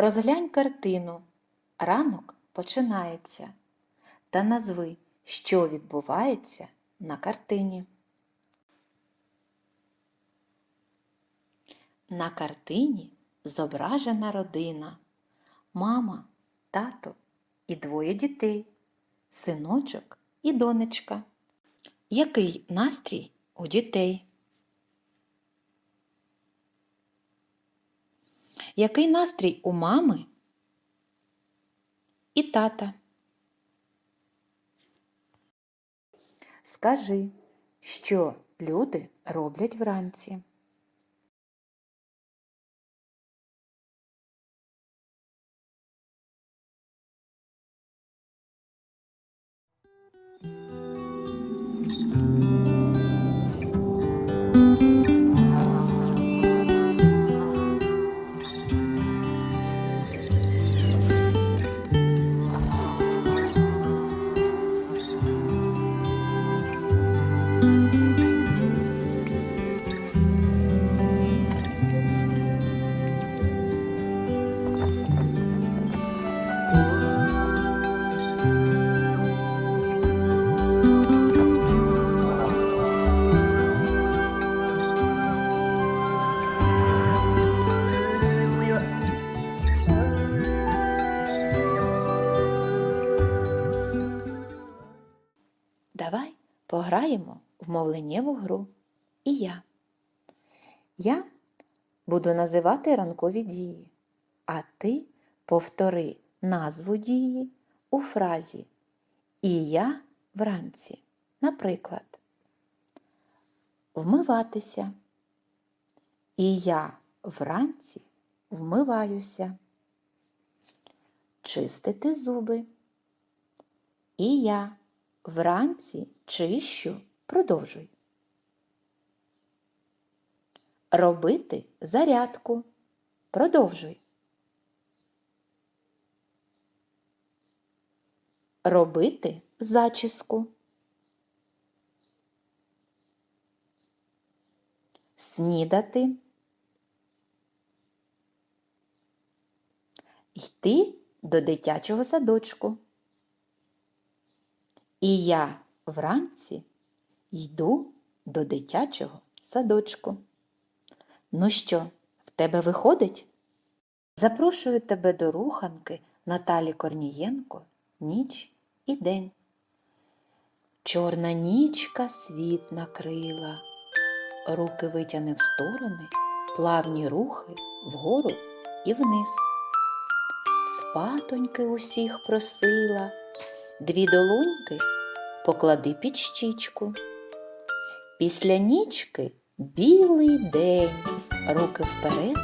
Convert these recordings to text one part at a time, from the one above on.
Розглянь картину. Ранок починається. Та назви, що відбувається на картині. На картині зображена родина. Мама, тато і двоє дітей, синочок і донечка. Який настрій у дітей? Який настрій у мами і тата? Скажи, що люди роблять вранці? Давай пограємо в гру. І я. Я буду називати ранкові дії, а ти повтори назву дії у фразі І я вранці. Наприклад, вмиватися. І я вранці вмиваюся. Чистити зуби. І я вранці чищу, продовжуй. Робити зарядку. Продовжуй. Робити зачіску. Снідати. Йти до дитячого садочку. І я вранці йду до дитячого садочку. Ну що, в тебе виходить? Запрошую тебе до руханки Наталі Корнієнко Ніч і день. Чорна нічка світ накрила, руки витяни в сторони, плавні рухи вгору і вниз. Спатоньки усіх просила. Дві долоньки поклади під щічку. Після нічки білий день, руки вперед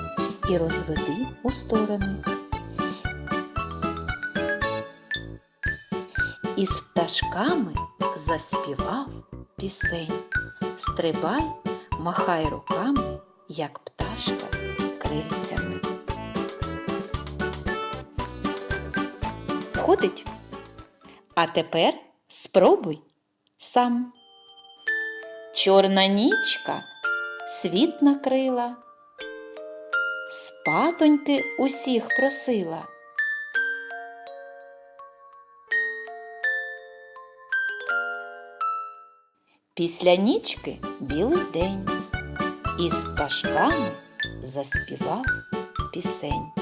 і розведи у сторони. Із пташками заспівав пісень. Стрибай, махай руками, як пташка крильцями. Ходить? А тепер спробуй сам. Чорна нічка світ накрила, спатоньки усіх просила. Після нічки білий день, і з пташками заспівав пісень.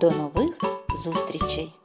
До нових зустрічей!